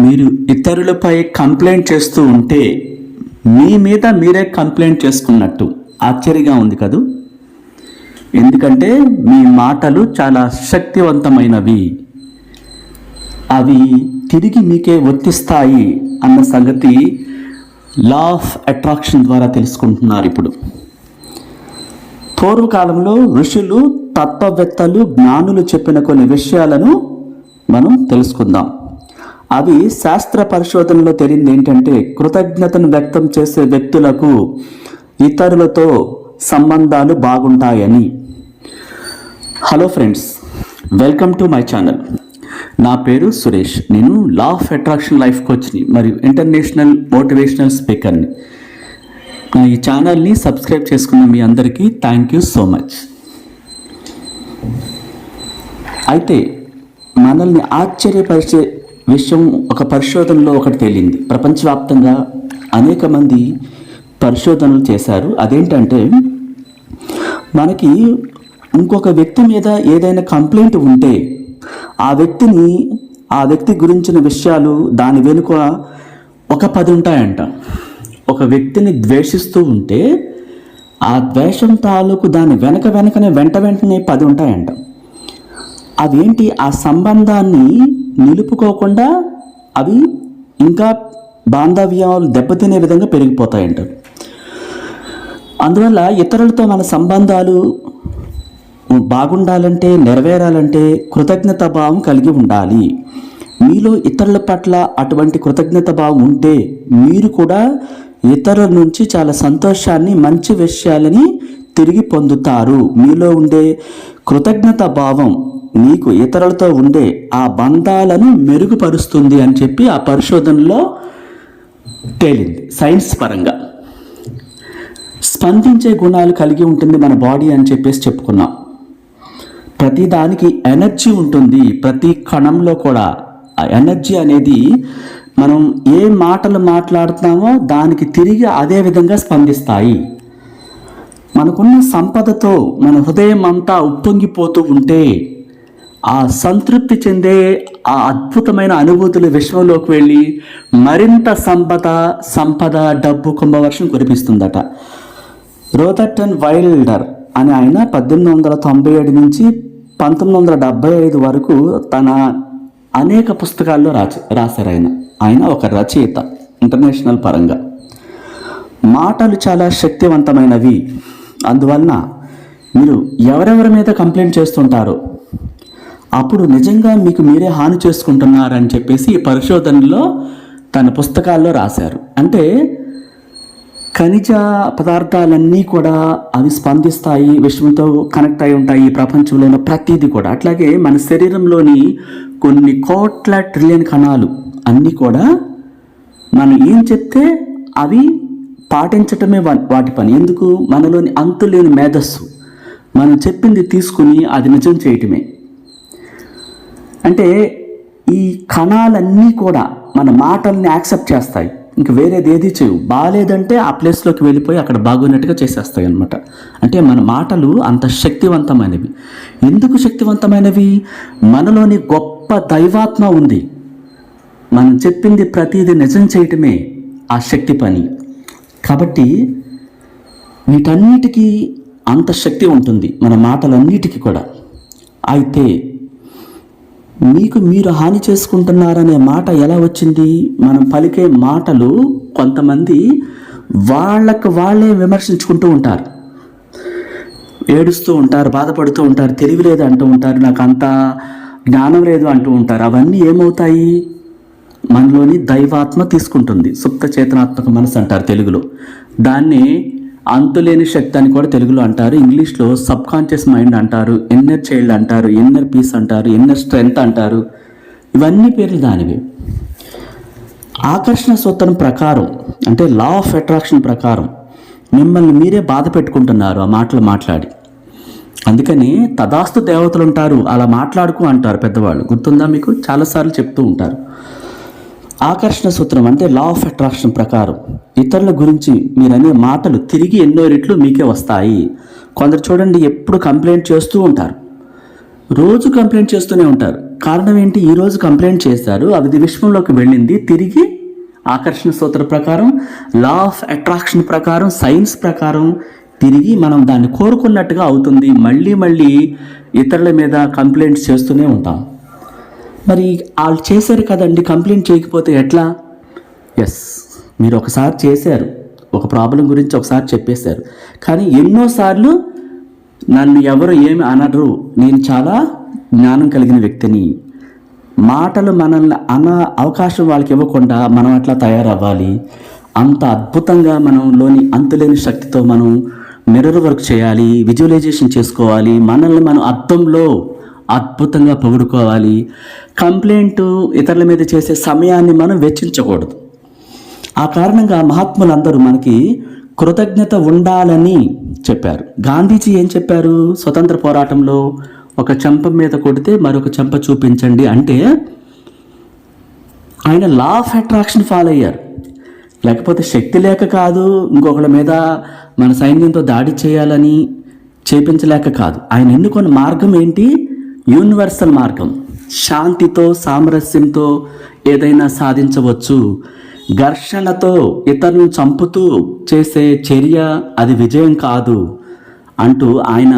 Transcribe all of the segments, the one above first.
మీరు ఇతరులపై కంప్లైంట్ చేస్తూ ఉంటే మీ మీద మీరే కంప్లైంట్ చేసుకున్నట్టు ఆశ్చర్యంగా ఉంది కదూ? ఎందుకంటే మీ మాటలు చాలా శక్తివంతమైనవి. అవి తిరిగి మీకే వర్తిస్తాయి అన్న సంగతి లా ఆఫ్ అట్రాక్షన్ ద్వారా తెలుసుకుంటున్నారు ఇప్పుడు. పూర్వకాలంలో ఋషులు తత్వవేత్తలు జ్ఞానులు చెప్పిన కొన్ని విషయాలను మనం తెలుసుకుందాం. అవి శాస్త్ర పరిశోధనలో తెలియంది ఏంటంటే కృతజ్ఞతను వ్యక్తం చేసే వ్యక్తులకు ఇతరులతో సంబంధాలు బాగుంటాయని. Hello friends welcome to my channel. నా పేరు సురేష్. నేను లా ఆఫ్ అట్రాక్షన్ లైఫ్ కోచ్ని మరియు ఇంటర్నేషనల్ మోటివేషనల్ స్పీకర్ని. నా ఈ ఛానల్ని సబ్స్క్రైబ్ చేసుకున్న మీ అందరికీ థ్యాంక్ యూ సో మచ్. అయితే మనల్ని ఆశ్చర్యపరిచే విషయం ఒక పరిశోధనలో ఒకటి తేలింది. ప్రపంచవ్యాప్తంగా అనేక మంది పరిశోధనలు చేశారు. అదేంటంటే మనకి ఇంకొక వ్యక్తి మీద ఏదైనా కంప్లైంట్ ఉంటే ఆ వ్యక్తిని ఆ వ్యక్తి గురించిన విషయాలు దాని వెనుక ఒక పది ఉంటాయంట. ఒక వ్యక్తిని ద్వేషిస్తూ ఉంటే ఆ ద్వేషం తాలూకు దాని వెనక వెనకనే వెంట వెంటనే పది ఉంటాయంట. అవేంటి? ఆ సంబంధాన్ని నిలుపుకోకుండా అవి ఇంకా బాంధవ్యాలు దెబ్బతినే విధంగా పెరిగిపోతాయంట. అందువల్ల ఇతరులతో మన సంబంధాలు బాగుండాలంటే నెరవేరాలంటే కృతజ్ఞత భావం కలిగి ఉండాలి. మీలో ఇతరుల పట్ల అటువంటి కృతజ్ఞత భావం ఉంటే మీరు కూడా ఇతరుల నుంచి చాలా సంతోషాన్ని మంచి విషయాలని తిరిగి పొందుతారు. మీలో ఉండే కృతజ్ఞత భావం నీకు ఇతరులతో ఉండే ఆ బంధాలను మెరుగుపరుస్తుంది అని చెప్పి ఆ పరిశోధనలో తేలింది. సైన్స్ పరంగా. స్పందించే గుణాలు కలిగి ఉంటుంది మన బాడీ అని చెప్పేసి చెప్పుకున్నాం. ప్రతి దానికి ఎనర్జీ ఉంటుంది. ప్రతి కణంలో కూడా ఆ ఎనర్జీ అనేది మనం ఏ మాటలు మాట్లాడుతున్నామో దానికి తిరిగి అదే విధంగా స్పందిస్తాయి. మనకున్న సంపదతో మన హృదయం అంతా ఉప్పొంగిపోతూ ఉంటే ఆ సంతృప్తి చెందే ఆ అద్భుతమైన అనుభూతులు విశ్వంలోకి వెళ్ళి మరింత సంపద సంపద డబ్బు కుంభవర్షం కురిపిస్తుందట. రోదర్టన్ వైల్డర్ అని ఆయన పద్దెనిమిది వందల తొంభై ఏడు నుంచి పంతొమ్మిది వందల డెబ్బై ఐదు వరకు తన అనేక పుస్తకాల్లో రాచి రాశారు ఆయన. ఆయన ఒక రచయిత ఇంటర్నేషనల్ పరంగా. మాటలు చాలా శక్తివంతమైనవి. అందువలన మీరు ఎవరెవరి మీద కంప్లైంట్ చేస్తుంటారో? అప్పుడు నిజంగా మీకు మీరే హాని చేసుకుంటున్నారని చెప్పేసి ఈ పరిశోధనలో తన పుస్తకాల్లో రాశారు. అంటే ఖనిజ పదార్థాలన్నీ కూడా అవి స్పందిస్తాయి విశ్వంతో కనెక్ట్ అయి ఉంటాయి ఈ ప్రపంచంలో ఉన్న ప్రతిదీ కూడా. అట్లాగే మన శరీరంలోని కొన్ని కోట్ల ట్రిలియన్ కణాలు అన్నీ కూడా మనం ఏం చెప్తే అవి పాటించటమే వా- వాటి పని. ఎందుకు? మనలోని అంతులేని మేధస్సు. మనం చెప్పింది తీసుకుని అది నిజం చేయటమే. అంటే ఈ కణాలన్నీ కూడా మన మాటల్ని యాక్సెప్ట్ చేస్తాయి. ఇంక వేరేది ఏది చేయవు. బాగాలేదంటే ఆ ప్లేస్లోకి వెళ్ళిపోయి అక్కడ బాగున్నట్టుగా చేసేస్తాయి అనమాట అంటే మన మాటలు అంత శక్తివంతమైనవి. ఎందుకు శక్తివంతమైనవి? మనలోని గొప్ప దైవాత్మ ఉంది. మనం చెప్పింది ప్రతిదీ నిజం చేయటమే ఆ శక్తి పని. కాబట్టి వీటన్నిటికీ అంత శక్తి ఉంటుంది మన మాటలన్నిటికీ కూడా. అయితే మీకు మీరు హాని చేసుకుంటున్నారనే మాట ఎలా వచ్చింది? మనం పలికే మాటలు కొంతమంది వాళ్ళకు వాళ్ళే విమర్శించుకుంటూ ఉంటారు. ఏడుస్తూ ఉంటారు బాధపడుతూ ఉంటారు తెలివి లేదు అంటూ ఉంటారు నాకు అంత జ్ఞానం లేదు అంటూ ఉంటారు. అవన్నీ ఏమవుతాయి? మనలోని దైవాత్మ తీసుకుంటుంది. సుప్త చేతనాత్మక మనసు అంటారు తెలుగులో. దాన్ని అంతులేని శక్తి అని కూడా తెలుగులో అంటారు. ఇంగ్లీష్లో సబ్ కాన్షియస్ మైండ్ అంటారు. ఇన్నర్ చైల్డ్ అంటారు. ఇన్నర్ పీస్ అంటారు. ఇన్నర్ స్ట్రెంగ్త్ అంటారు. ఇవన్నీ పేర్లు దానివి. ఆకర్షణ సూత్రం ప్రకారం అంటే లా ఆఫ్ అట్రాక్షన్ ప్రకారం మిమ్మల్ని మీరే బాధ పెట్టుకుంటున్నారు ఆ మాటలు మాట్లాడి. అందుకని తదాస్తు దేవతలు ఉంటారు. అలా మాట్లాడుకు అంటారు పెద్దవాళ్ళు. గుర్తుందా మీకు? చాలాసార్లు చెప్తూ ఉంటారు. ఆకర్షణ సూత్రం అంటే లా ఆఫ్ అట్రాక్షన్ ప్రకారం. ఇతరుల గురించి మీరనే మాటలు తిరిగి ఎన్నో రెట్లు మీకే వస్తాయి. కొందరు చూడండి ఎప్పుడు కంప్లైంట్ చేస్తూ ఉంటారు. రోజు కంప్లైంట్ చేస్తూనే ఉంటారు. కారణం ఏంటి? ఈరోజు కంప్లైంట్ చేశారు. అది విశ్వంలోకి వెళ్ళింది. తిరిగి ఆకర్షణ సూత్ర ప్రకారం లా ఆఫ్ అట్రాక్షన్ ప్రకారం సైన్స్ ప్రకారం తిరిగి మనం దాన్ని కోరుకున్నట్టుగా అవుతుంది. మళ్ళీ మళ్ళీ ఇతరుల మీద కంప్లైంట్స్ చేస్తూనే ఉంటాం. మరి వాళ్ళు చేశారు కదండి కంప్లైంట్ చేయకపోతే ఎట్లా? ఎస్ మీరు ఒకసారి చేశారు. ఒక ప్రాబ్లం గురించి ఒకసారి చెప్పేశారు. కానీ ఎన్నోసార్లు నన్ను ఎవరు ఏమి అనరు. నేను చాలా జ్ఞానం కలిగిన వ్యక్తిని. మాటలు మనల్ని అన అవకాశం వాళ్ళకి ఇవ్వకుండా మనం అట్లా తయారవ్వాలి? అంత అద్భుతంగా మనంలోని అంతులేని శక్తితో మనం మిర్రర్ వర్క్ చేయాలి విజువలైజేషన్ చేసుకోవాలి. మనల్ని మనం అర్థంలో అద్భుతంగా పొగుడుకోవాలి. కంప్లైంట్ ఇతరుల మీద చేసే సమయాన్ని మనం వెచ్చించకూడదు. ఆ కారణంగా మహాత్ములందరూ మనకి కృతజ్ఞత ఉండాలని చెప్పారు. గాంధీజీ ఏం చెప్పారు? స్వతంత్ర పోరాటంలో ఒక చెంప మీద కొడితే మరొక చెంప చూపించండి అంటే ఆయన లా ఆఫ్ అట్రాక్షన్ ఫాలో అయ్యారు. లేకపోతే శక్తి లేక కాదు ఇంకొకళ్ళ మీద మన సైన్యంతో దాడి చేయాలని చేపించలేక కాదు. ఆయన ఎన్నుకున్న మార్గం ఏంటి? యూనివర్సల్ మార్గం. శాంతితో సామరస్యంతో ఏదైనా సాధించవచ్చు. ఘర్షణతో ఇతరులను చంపుతూ చేసే చర్య అది విజయం కాదు అంటూ ఆయన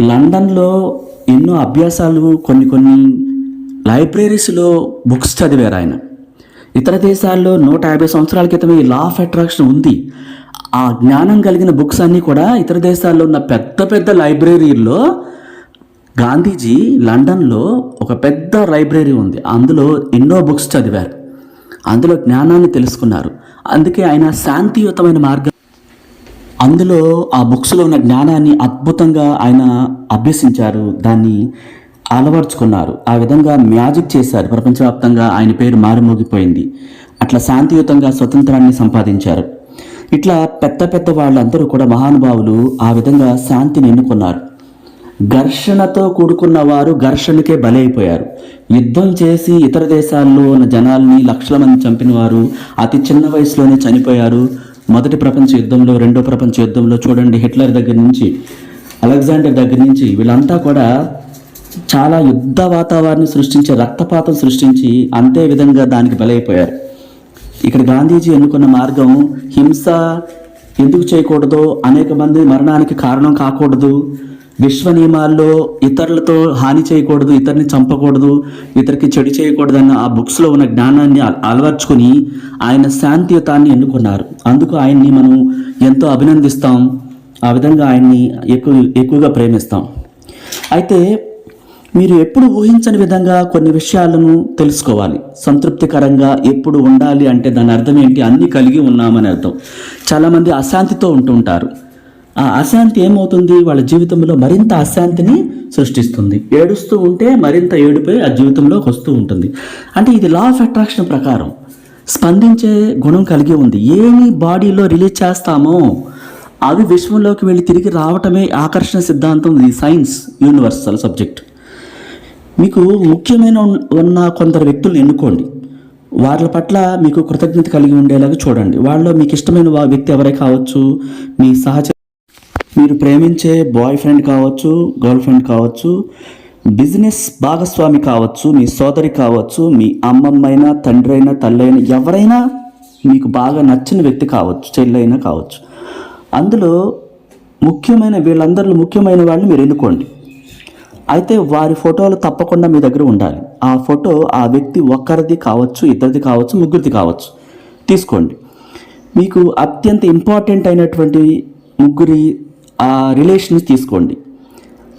లండన్లో ఎన్నో అభ్యాసాలు కొన్ని కొన్ని లైబ్రరీస్లో బుక్స్ చదివారు ఆయన. ఇతర దేశాల్లో నూట యాభై సంవత్సరాల క్రితమే ఈ లా ఆఫ్ అట్రాక్షన్ ఉంది. ఆ జ్ఞానం కలిగిన బుక్స్ అన్నీ కూడా ఇతర దేశాల్లో ఉన్న పెద్ద పెద్ద లైబ్రరీల్లో గాంధీజీ లండన్లో ఒక పెద్ద లైబ్రరీ ఉంది. అందులో ఎన్నో బుక్స్ చదివారు. అందులో జ్ఞానాన్ని తెలుసుకున్నారు. అందుకే ఆయన శాంతియుతమైన మార్గం అందులో ఆ బుక్స్లో ఉన్న జ్ఞానాన్ని అద్భుతంగా ఆయన అభ్యసించారు. దాన్ని అలవర్చుకున్నారు. ఆ విధంగా మ్యాజిక్ చేశారు. ప్రపంచవ్యాప్తంగా ఆయన పేరు మారుమోగిపోయింది. అట్లా శాంతియుతంగా స్వతంత్రాన్ని సంపాదించారు. ఇట్లా పెద్ద పెద్ద వాళ్ళందరూ కూడా మహానుభావులు ఆ విధంగా శాంతిని ఎన్నుకున్నారు. ఘర్షణతో కూడుకున్న వారు ఘర్షణకే బలైపోయారు. యుద్ధం చేసి ఇతర దేశాల్లో ఉన్న జనాల్ని లక్షల మంది చంపిన వారు అతి చిన్న వయసులోనే చనిపోయారు. మొదటి ప్రపంచ యుద్ధంలో రెండో ప్రపంచ యుద్ధంలో చూడండి హిట్లర్ దగ్గర నుంచి అలెగ్జాండర్ దగ్గర నుంచి వీళ్ళంతా కూడా చాలా యుద్ధ వాతావరణం సృష్టించి రక్తపాతం సృష్టించి అంతే విధంగా దానికి బలైపోయారు. ఇక్కడ గాంధీజీ ఎన్నుకున్న మార్గం హింస ఎందుకు చేయకూడదు? అనేక మంది మరణానికి కారణం కాకూడదు. విశ్వ నియమాల్లో ఇతరులతో హాని చేయకూడదు ఇతరుని చంపకూడదు ఇతరికి చెడు చేయకూడదు అన్న ఆ బుక్స్లో ఉన్న జ్ఞానాన్ని అల- అలవర్చుకుని ఆయన శాంతియుతాన్ని ఎన్నుకున్నారు. అందుకు ఆయన్ని మనం ఎంతో అభినందిస్తాం. ఆ విధంగా ఆయన్ని ఎక్కువ ఎక్కువగా ప్రేమిస్తాం. అయితే మీరు ఎప్పుడు ఊహించని విధంగా కొన్ని విషయాలను తెలుసుకోవాలి. సంతృప్తికరంగా ఎప్పుడు ఉండాలి అంటే దాని అర్థం ఏంటి? అన్నీ కలిగి ఉన్నామని అర్థం. చాలామంది అశాంతితో ఉంటుంటారు ఆ అశాంతి ఏమవుతుంది? వాళ్ళ జీవితంలో మరింత అశాంతిని సృష్టిస్తుంది. ఏడుస్తూ ఉంటే మరింత ఏడుపై ఆ జీవితంలోకి వస్తూ ఉంటుంది. అంటే ఇది లా ఆఫ్ అట్రాక్షన్ ప్రకారం. స్పందించే గుణం కలిగి ఉంది. ఏమి బాడీలో రిలీజ్ చేస్తామో అవి విశ్వంలోకి వెళ్ళి తిరిగి రావటమే ఆకర్షణ సిద్ధాంతం. ఇది సైన్స్ యూనివర్సల్ సబ్జెక్ట్. మీకు ముఖ్యమైన ఉన్న కొందరు వ్యక్తులను ఎన్నుకోండి. వాళ్ళ పట్ల మీకు కృతజ్ఞత కలిగి ఉండేలాగా చూడండి. వాళ్ళలో మీకు ఇష్టమైన వా- వ్యక్తి ఎవరే కావచ్చు? మీ సహచ మీరు ప్రేమించే బాయ్ ఫ్రెండ్ కావచ్చు గర్ల్ ఫ్రెండ్ కావచ్చు బిజినెస్ భాగస్వామి కావచ్చు మీ సోదరి కావచ్చు మీ అమ్మమ్మైనా తండ్రి అయినా తల్లి అయినా ఎవరైనా మీకు బాగా నచ్చిన వ్యక్తి కావచ్చు చెల్లైనా కావచ్చు. అందులో ముఖ్యమైన వీళ్ళందరిలో ముఖ్యమైన వాళ్ళని మీరు ఎన్నుకోండి. అయితే వారి ఫోటోలు తప్పకుండా మీ దగ్గర ఉండాలి. ఆ ఫోటో ఆ వ్యక్తి ఒక్కరిది కావచ్చు ఇద్దరిది కావచ్చు ముగ్గురిది కావచ్చు. తీసుకోండి. మీకు అత్యంత ఇంపార్టెంట్ అయినటువంటి ముగ్గురి ఆ రిలేషన్స్ తీసుకోండి.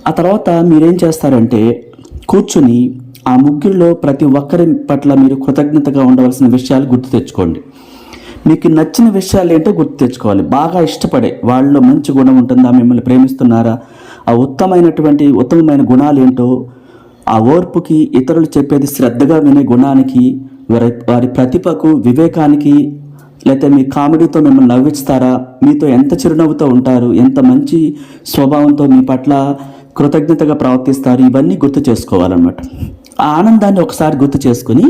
ఆ తర్వాత మీరేం చేస్తారంటే కూర్చుని ఆ ముగ్గురిలో ప్రతి ఒక్కరి పట్ల మీరు కృతజ్ఞతగా ఉండవలసిన విషయాలు గుర్తు తెచ్చుకోండి. మీకు నచ్చిన విషయాలు ఏంటో గుర్తు తెచ్చుకోవాలి. బాగా ఇష్టపడే వాళ్ళలో మంచి గుణం ఉంటుందా? మిమ్మల్ని ప్రేమిస్తున్నారా? ఆ ఉత్తమైనటువంటి ఉత్తమమైన గుణాలు ఏంటో ఆ ఓర్పుకి ఇతరులు చెప్పేది శ్రద్ధగా వినే గుణానికి వారి వారి ప్రతిభకు వివేకానికి లేకపోతే మీ కామెడీతో మిమ్మల్ని నవ్విస్తారా? మీతో ఎంత చిరునవ్వుతో ఉంటారు? ఎంత మంచి స్వభావంతో మీ పట్ల కృతజ్ఞతగా ప్రవర్తిస్తారు? ఇవన్నీ గుర్తు చేసుకోవాలన్నమాట. ఆ ఆనందాన్ని ఒకసారి గుర్తు చేసుకుని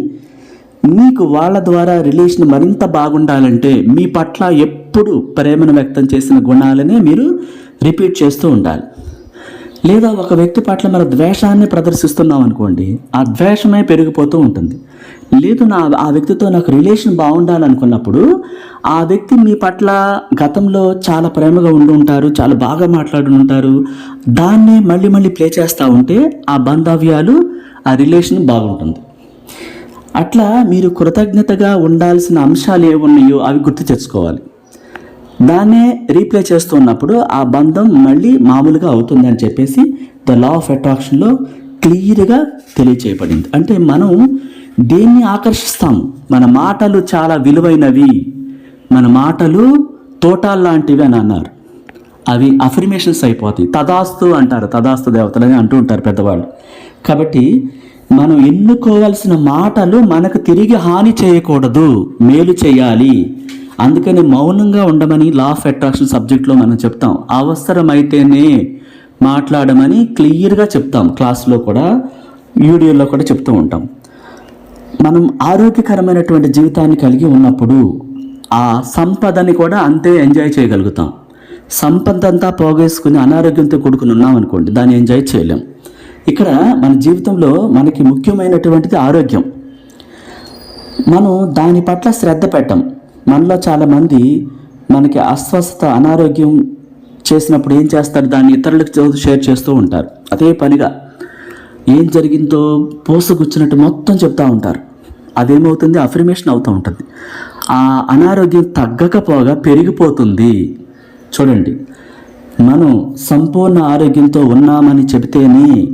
మీకు వాళ్ళ ద్వారా రిలేషన్ మరింత బాగుండాలంటే మీ పట్ల ఎప్పుడు ప్రేమను వ్యక్తం చేసిన గుణాలనే మీరు రిపీట్ చేస్తూ ఉండాలి. లేదా ఒక వ్యక్తి పట్ల మన ద్వేషాన్ని ప్రదర్శిస్తున్నాం అనుకోండి ఆ ద్వేషమే పెరిగిపోతూ ఉంటుంది. లేదు నా ఆ వ్యక్తితో నాకు రిలేషన్ బాగుండాలనుకున్నప్పుడు ఆ వ్యక్తి మీ పట్ల గతంలో చాలా ప్రేమగా ఉండి ఉంటారు చాలా బాగా మాట్లాడి ఉంటారు. దాన్ని మళ్ళీ మళ్ళీ ప్లే చేస్తూ ఉంటే ఆ బంధవ్యాలు ఆ రిలేషన్ బాగుంటుంది. అట్లా మీరు కృతజ్ఞతగా ఉండాల్సిన అంశాలు ఏమున్నాయో అవి గుర్తు తెచ్చుకోవాలి. దాన్నే రీప్లే చేస్తున్నప్పుడు ఆ బంధం మళ్ళీ మామూలుగా అవుతుందని చెప్పేసి ద లా ఆఫ్ అట్రాక్షన్లో క్లియర్గా తెలియచేయబడింది. అంటే మనం దేన్ని ఆకర్షిస్తాం మన మాటలు చాలా విలువైనవి. మన మాటలు తోటాల్లాంటివి అని అన్నారు. అవి అఫర్మేషన్స్ అయిపోతాయి. తదాస్తు అంటారు తదాస్తు దేవతలని అంటూ ఉంటారు పెద్దవాళ్ళు. కాబట్టి మనం ఎన్నుకోవాల్సిన మాటలు మనకు తిరిగి హాని చేయకూడదు. మేలు చేయాలి. అందుకని మౌనంగా ఉండమని లా ఆఫ్ అట్రాక్షన్ సబ్జెక్ట్లో మనం చెప్తాం. అవసరమైతేనే మాట్లాడమని క్లియర్గా చెప్తాం. క్లాస్లో కూడా వీడియోలో కూడా చెప్తూ ఉంటాం. మనం ఆరోగ్యకరమైనటువంటి జీవితాన్ని కలిగి ఉన్నప్పుడు ఆ సంపదని కూడా అంతే ఎంజాయ్ చేయగలుగుతాం. సంపద అంతా పోగేసుకుని అనారోగ్యంతో కూడుకుని ఉన్నాం అనుకోండి దాన్ని ఎంజాయ్ చేయలేం. ఇక్కడ మన జీవితంలో మనకి ముఖ్యమైనటువంటిది ఆరోగ్యం. మనం దాని పట్ల శ్రద్ధ పెట్టం. మనలో చాలామంది మనకి అస్వస్థత అనారోగ్యం చేసినప్పుడు ఏం చేస్తారు? దాన్ని ఇతరులకు షేర్ చేస్తూ ఉంటారు. అదే పనిగా ఏం జరిగిందో పోసగుచ్చినట్టు మొత్తం చెప్తూ ఉంటారు. అదేమవుతుంది? అఫర్మేషన్ అవుతూ ఉంటుంది. ఆ అనారోగ్యం తగ్గకపోగా పెరిగిపోతుంది. చూడండి. మనం సంపూర్ణ ఆరోగ్యంతో ఉన్నామని చెబితేనే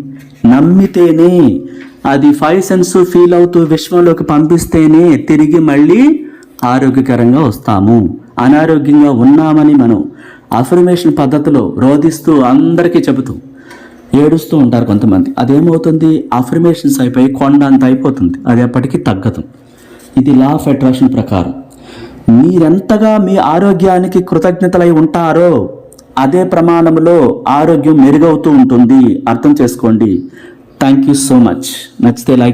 నమ్మితేనే అది ఫైవ్ సెన్స్ ఫీల్ అవుతూ విశ్వంలోకి పంపిస్తేనే తిరిగి మళ్ళీ ఆరోగ్యకరంగా వస్తాము. అనారోగ్యంగా ఉన్నామని మనం అఫర్మేషన్ పద్ధతిలో రోధిస్తూ అందరికీ చెబుతూ ఏడుస్తూ ఉంటారు కొంతమంది. అదేమవుతుంది? అఫర్మేషన్స్ అయిపోయి కొండ అంత అయిపోతుంది. అది ఎప్పటికీ తగ్గదు. ఇది లా ఆఫ్ అట్రాక్షన్ ప్రకారం. మీరెంతగా మీ ఆరోగ్యానికి కృతజ్ఞతలై ఉంటారో అదే ప్రమాణంలో ఆరోగ్యం మెరుగవుతూ ఉంటుంది. అర్థం చేసుకోండి. థ్యాంక్ యూ సో మచ్ నచ్చితే లైక్